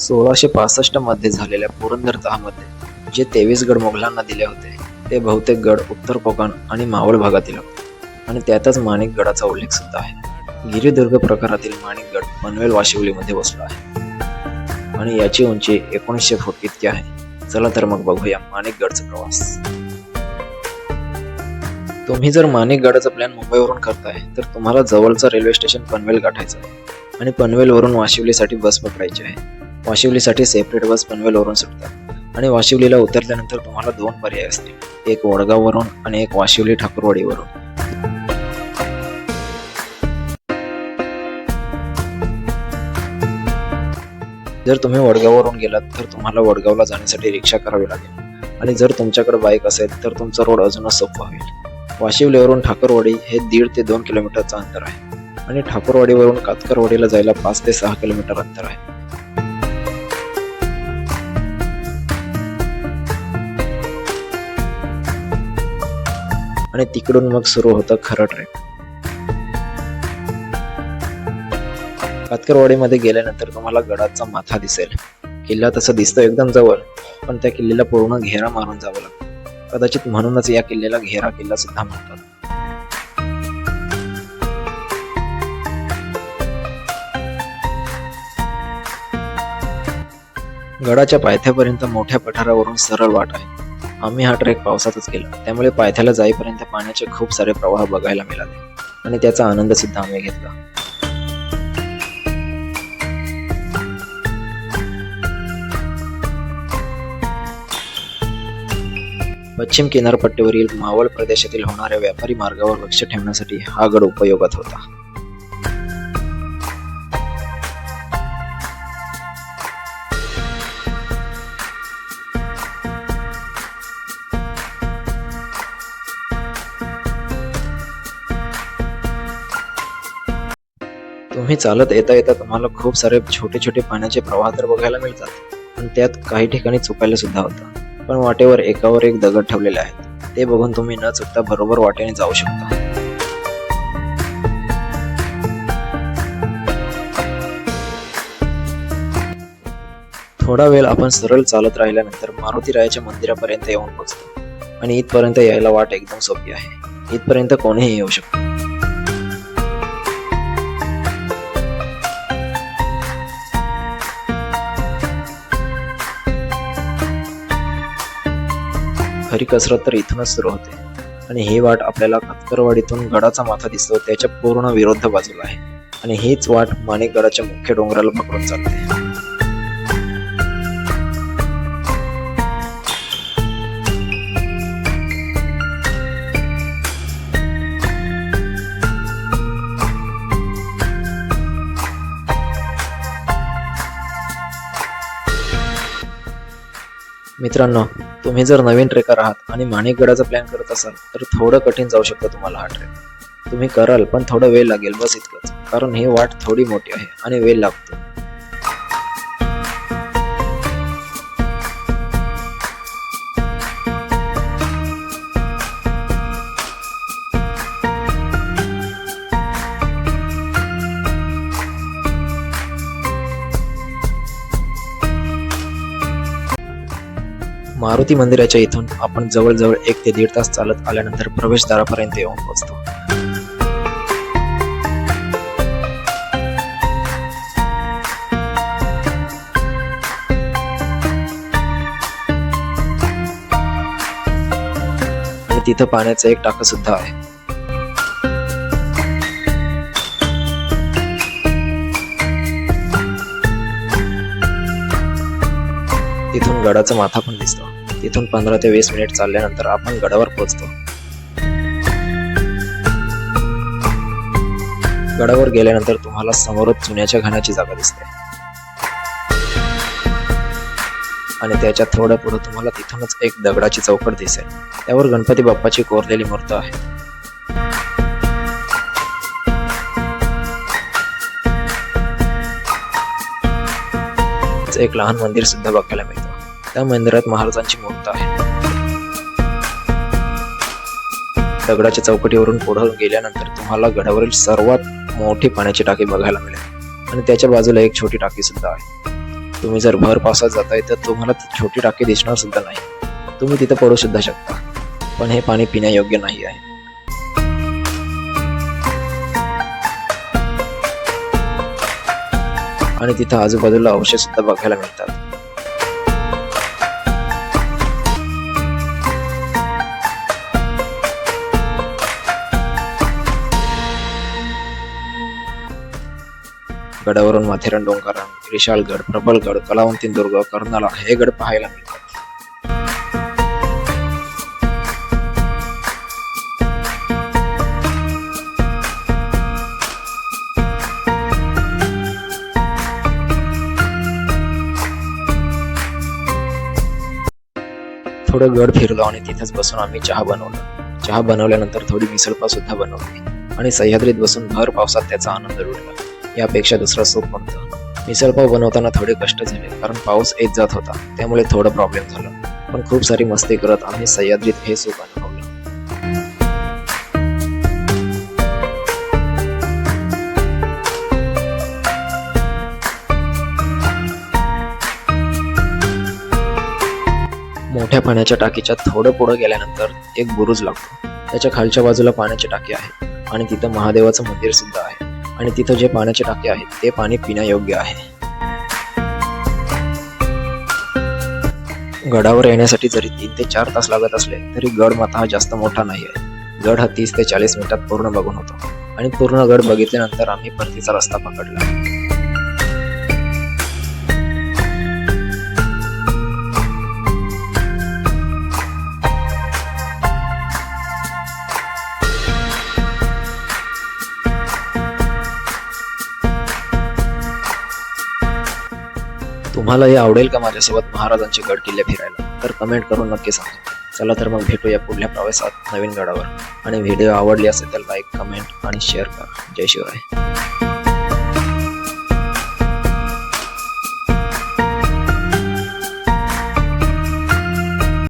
सोळाशे पासष्टमध्ये झालेल्या पुरंदर तहामध्ये जे तेवीस गड मोगलांना दिले होते ते बहुतेक गड उत्तर कोकण आणि मावळ भागातील होते. आणि त्यातच माणिक गडाचा उल्लेख सुद्धा आहे. गिरिदुर्ग प्रकारातील माणिक गड पनवेल वाशिवलीमध्ये बसला आहे. आणि याची उंची एकोणीसशे फूट इतकी आहे. चला तर मग बघूया माणिक गडचा प्रवास. तुम्ही जर माणिक गडाचा प्लॅन मुंबईवरून करताय तर तुम्हाला जवळचा रेल्वे स्टेशन पनवेल गाठायचं आहे. आणि पनवेलवरून वाशिवलीसाठी बस पकडायची आहे. वाशिवलीसाठी सेपरेट बस पनवेलवरून सुटतात. आणि वाशिवलीला उतरल्यानंतर तुम्हाला दोन पर्याय असतील. एक वडगाववरून आणि एक वाशिवली ठाकूरवाडीवरून. जर तुम्ही वडगाववरून गेलात तर तुम्हाला वडगावला जाण्यासाठी रिक्षा करावी लागेल. आणि जर तुमच्याकडे बाईक असेल तर तुमचा रोड अजूनच सोपा होईल. वाशिवलीवरून ठाकरवाडी हे दीड ते दोन किलोमीटरचं अंतर आहे. आणि ठाकूरवाडीवरून कातकरवाडीला जायला पाच ते सहा किलोमीटर अंतर आहे. आणि तिकडून मग सुरू होतं खरं ट्रेक कातकरवाडीमध्ये गेल्यानंतर तुम्हाला गडाचा माथा दिसेल. किल्ला तसं दिसतो एकदम जवळ पण त्या किल्ल्याला पूर्ण घेरा मारून जावं लागतं. कदाचित म्हणूनच या किल्ल्याला घेरा किल्ला सुद्धा म्हणतात. गडाच्या पायथ्यापर्यंत मोठ्या पठारावरून सरळ वाट आहे. आम्ही हा ट्रेक पावसातच केला. त्यामुळे पायथ्याला जाईपर्यंत पाण्याचे खूप सारे प्रवाह बघायला मिळाले. आणि त्याचा आनंद सुद्धा आम्ही घेतला. पश्चिम किनारपट्टीवरील मावळ प्रदेशातील होणाऱ्या व्यापारी मार्गावर लक्ष ठेवण्यासाठी हा गड उपयोगात होता. तुम्ही चालत येता येता तुम्हाला खूप सारे छोटे छोटे पाण्याचे प्रवाह तर बघायला मिळतात. पण त्यात काही ठिकाणी चुकायला सुद्धा होतं. पण वाटेवर एकावर एक दगड ठेवलेले आहेत. ते बघून तुम्ही न चुकता बरोबर वाटेने जाऊ शकता. थोडा वेळ आपण सरळ चालत राहिल्यानंतर मारुती रायाच्या मंदिरापर्यंत येऊन पोहोचतो आणि इथपर्यंत यायला वाट एकदम सोपी आहे. इथपर्यंत कोणीही येऊ शकतो खरी कसरत तर इथूनच सुरू होते. आणि ही वाट आपल्याला कातकरवाडीतून गडाचा माथा दिसतो त्याच्या पूर्ण विरुद्ध बाजूला आहे. आणि हीच वाट माणिकगडाच्या मुख्य डोंगराला पकडून चालते. मित्रांनो तुम्ही जर नवीन ट्रेकर आहात आणि माणिकगडाचा प्लॅन करत असाल तर थोडं कठीण जाऊ शकतं तुम्हाला हा ट्रेक तुम्ही कराल पण थोडं वेळ लागेल बस इतकंच. कारण ही वाट थोडी मोठी आहे आणि वेळ लागतो. मारुती मंदिराच्या इथून आपण जवळजवळ एक ते दीड तास चालत आल्यानंतर प्रवेशद्वारापर्यंत येऊन पोहोचतो. आणि तिथं पाण्याचं एक टाकं सुद्धा आहे. तिथून गडाचा माथा पण दिसतो. तिथून पंधरा ते वीस मिनिट चालल्यानंतर आपण गडावर पोहोचतो. गडावर गेल्यानंतर तुम्हाला समोरच चुन्याच्या घाण्याची जागा दिसते. आणि त्याच्या थोड्या पुढे तुम्हाला तिथूनच एक दगडाची चौकट दिसेल. त्यावर गणपती बाप्पाची कोरलेली मूर्त आहे. एक लहान मंदिर सुद्धा बघायला मिळतं. त्या मंदिरात महाराजांची मूर्त आहे. दगडाच्या चौकटीवरून पुढे गेल्यानंतर तुम्हाला गडावरील सर्वात मोठी पाण्याची टाकी बघायला मिळेल. आणि त्याच्या बाजूला एक छोटी टाकी सुद्धा आहे. तुम्ही जर भर पावसात जाताय तर तुम्हाला ती छोटी टाकी दिसणार सुद्धा नाही. तुम्ही तिथं पडू सुद्धा शकता. पण हे पाणी पिण्यायोग्य नाही आहे. आणि तिथं आजूबाजूला अवशेष सुद्धा बघायला मिळतात. गडावरून माथेरान डोंगररांग विशाळगड प्रबलगड कलावंती दुर्ग कर्नाला हे गड पाहायला मिळतात. थोडं गड फिरलो आणि तिथेच बसून आम्ही चहा बनवला. चहा बनवल्यानंतर थोडी मिसळपाव सुद्धा बनवली आणि सह्याद्रीत बसून भर पावसात त्याचा आनंद लुटला. यापेक्षा दुसरा सूप कोणतं? मिसळपाव बनवताना थोडे कष्ट झाले कारण पाऊस येत जात होता. त्यामुळे थोडं प्रॉब्लेम झाला. पण खूप सारी मस्ती करत आम्ही सह्याद्रीत हे सूप अनुभवलं. मोठ्या पाण्याच्या टाकीच्या थोडं पुढं गेल्यानंतर एक बुरुज लागतो. त्याच्या खालच्या बाजूला पाण्याची टाकी आहे आणि तिथं महादेवाचं मंदिर सुद्धा आहे. आणि तिथं जे पाण्याचे टाके आहेत ते पाणी पिण्यायोग्य आहे. गडावर येण्यासाठी जरी तीन ते चार तास लागत असले तरी गड माता हा जास्त मोठा नाही आहे गड हा तीस ते चाळीस मिनिटात पूर्ण बघून होतो. आणि पूर्ण गड बघितल्यानंतर आम्ही परतीचा रस्ता पकडला. तुम्हालाही आवडेल का माझ्यासोबत महाराजांचे गड किल्ले फिरायला? तर कमेंट करून नक्की सांगा. चला तर मग भेटूया पुढल्या प्रवासात नवीन गडावर. आणि व्हिडिओ आवडली असेल तर लाईक कमेंट आणि शेअर करा. जय शिवराय.